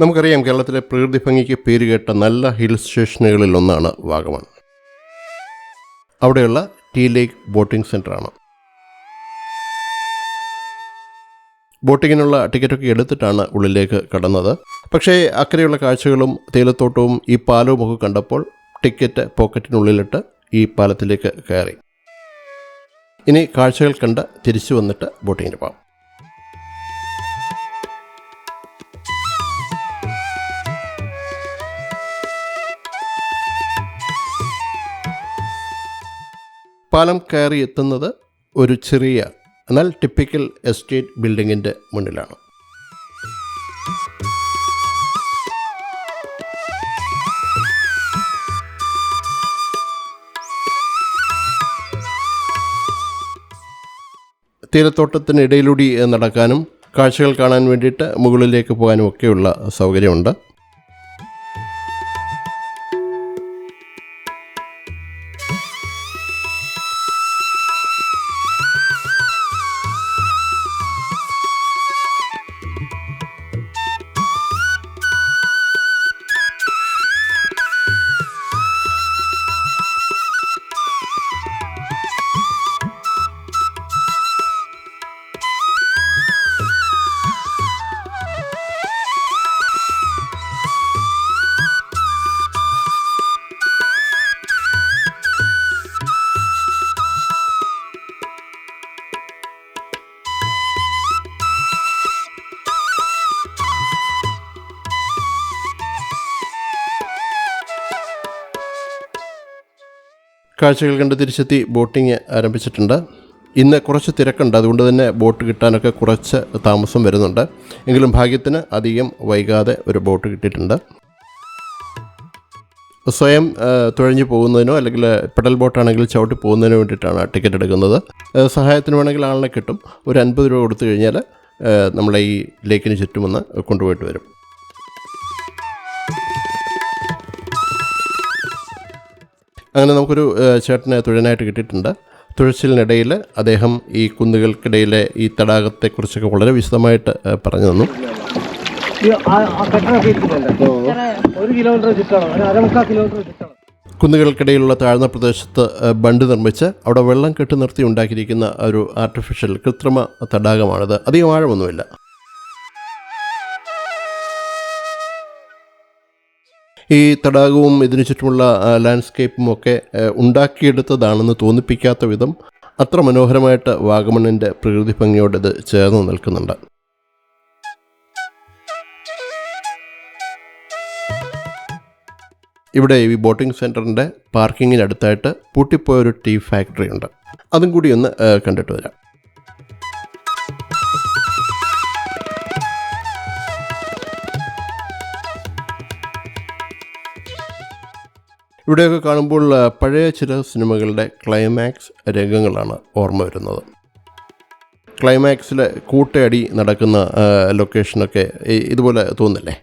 നമുക്കറിയാം കേരളത്തിലെ പ്രകൃതി ഭംഗിക്ക് പേരുകേട്ട നല്ല ഹിൽ സ്റ്റേഷനുകളിൽ ഒന്നാണ് വാഗമൺ. അവിടെയുള്ള ടീ ലേക്ക് ബോട്ടിംഗ് സെന്ററാണ് ബോട്ടിങ്ങിനുള്ള ടിക്കറ്റൊക്കെ എടുത്തിട്ടാണ് ഉള്ളിലേക്ക് കടന്നത്. പക്ഷേ അക്കരെയുള്ള കാഴ്ചകളും തേയിലത്തോട്ടവും ഈ പാലവും ഒക്കെ കണ്ടപ്പോൾ ടിക്കറ്റ് പോക്കറ്റിനുള്ളിലിട്ട് ഈ പാലത്തിലേക്ക് കയറി. ഇനി കാഴ്ചകൾ കണ്ട് തിരിച്ചു വന്നിട്ട് ബോട്ടിങ്ങിന് പോകാം. പാലം കയറി എത്തുന്നത് ഒരു ചെറിയ എന്നാൽ ടിപ്പിക്കൽ എസ്റ്റേറ്റ് ബിൽഡിങ്ങിന്റെ മുന്നിലാണ്. തീരത്തോട്ടത്തിനിടയിലൂടെ നടക്കാനും കാഴ്ചകൾ കാണാൻ വേണ്ടിയിട്ട് മുകളിലേക്ക് പോകാനും ഒക്കെയുള്ള സൗകര്യമുണ്ട്. കാഴ്ചകൾ കണ്ട് തിരിച്ചെത്തി ബോട്ടിങ് ആരംഭിച്ചിട്ടുണ്ട്. ഇന്ന് കുറച്ച് തിരക്കുണ്ട്. അതുകൊണ്ട് തന്നെ ബോട്ട് കിട്ടാനൊക്കെ കുറച്ച് താമസം വരുന്നുണ്ട്. എങ്കിലും ഭാഗ്യത്തിന് അധികം വൈകാതെ ഒരു ബോട്ട് കിട്ടിയിട്ടുണ്ട്. സ്വയം തുഴഞ്ഞു പോകുന്നതിനോ അല്ലെങ്കിൽ പെഡൽ ബോട്ടാണെങ്കിൽ ചവിട്ടി പോകുന്നതിനോ വേണ്ടിയിട്ടാണ് ടിക്കറ്റ് എടുക്കുന്നത്. സഹായത്തിന് വേണമെങ്കിൽ ആളിനെ കിട്ടും. ഒരു അൻപത് രൂപ കൊടുത്തു കഴിഞ്ഞാൽ നമ്മളെ ഈ ലേക്കിന് ചുറ്റുമൊന്ന് കൊണ്ടുപോയിട്ട് വരും. അങ്ങനെ നമുക്കൊരു ചേട്ടനെ തുഴനായിട്ട് കിട്ടിയിട്ടുണ്ട്. തുഴച്ചിലിനിടയിൽ അദ്ദേഹം ഈ കുന്നുകൾക്കിടയിലെ ഈ തടാകത്തെക്കുറിച്ചൊക്കെ വളരെ വിശദമായിട്ട് പറഞ്ഞു തന്നു. കുന്നുകൾക്കിടയിലുള്ള താഴ്ന്ന പ്രദേശത്ത് ബണ്ട് നിർമ്മിച്ച് അവിടെ വെള്ളം കെട്ടി നിർത്തി ഉണ്ടാക്കിയിരിക്കുന്ന ഒരു ആർട്ടിഫിഷ്യൽ കൃത്രിമ തടാകമാണിത്. അധികം ആഴമൊന്നുമില്ല. ഈ തടാകവും ഇതിനു ചുറ്റുമുള്ള ലാൻഡ്സ്കേപ്പും ഒക്കെ ഉണ്ടാക്കിയെടുത്തതാണെന്ന് തോന്നിപ്പിക്കാത്ത വിധം അത്ര മനോഹരമായിട്ട് വാഗമണ്ണിന്റെ പ്രകൃതി ഭംഗിയോട് ഇത് ചേർന്ന് നിൽക്കുന്നുണ്ട്. ഇവിടെ ഈ ബോട്ടിംഗ് സെന്ററിന്റെ പാർക്കിങ്ങിനടുത്തായിട്ട് പൂട്ടിപ്പോയൊരു ടീ ഫാക്ടറി ഉണ്ട് അതും കൂടി ഒന്ന് കണ്ടിട്ട് വരാം. ഇവിടെയൊക്കെ കാണുമ്പോൾ പഴയ ചില സിനിമകളുടെ ക്ലൈമാക്സ് രംഗങ്ങളാണ് ഓർമ്മ വരുന്നത്. ക്ലൈമാക്സിലെ കൂട്ടയടി നടക്കുന്ന ലൊക്കേഷനൊക്കെ ഇതുപോലെ തോന്നില്ലേ?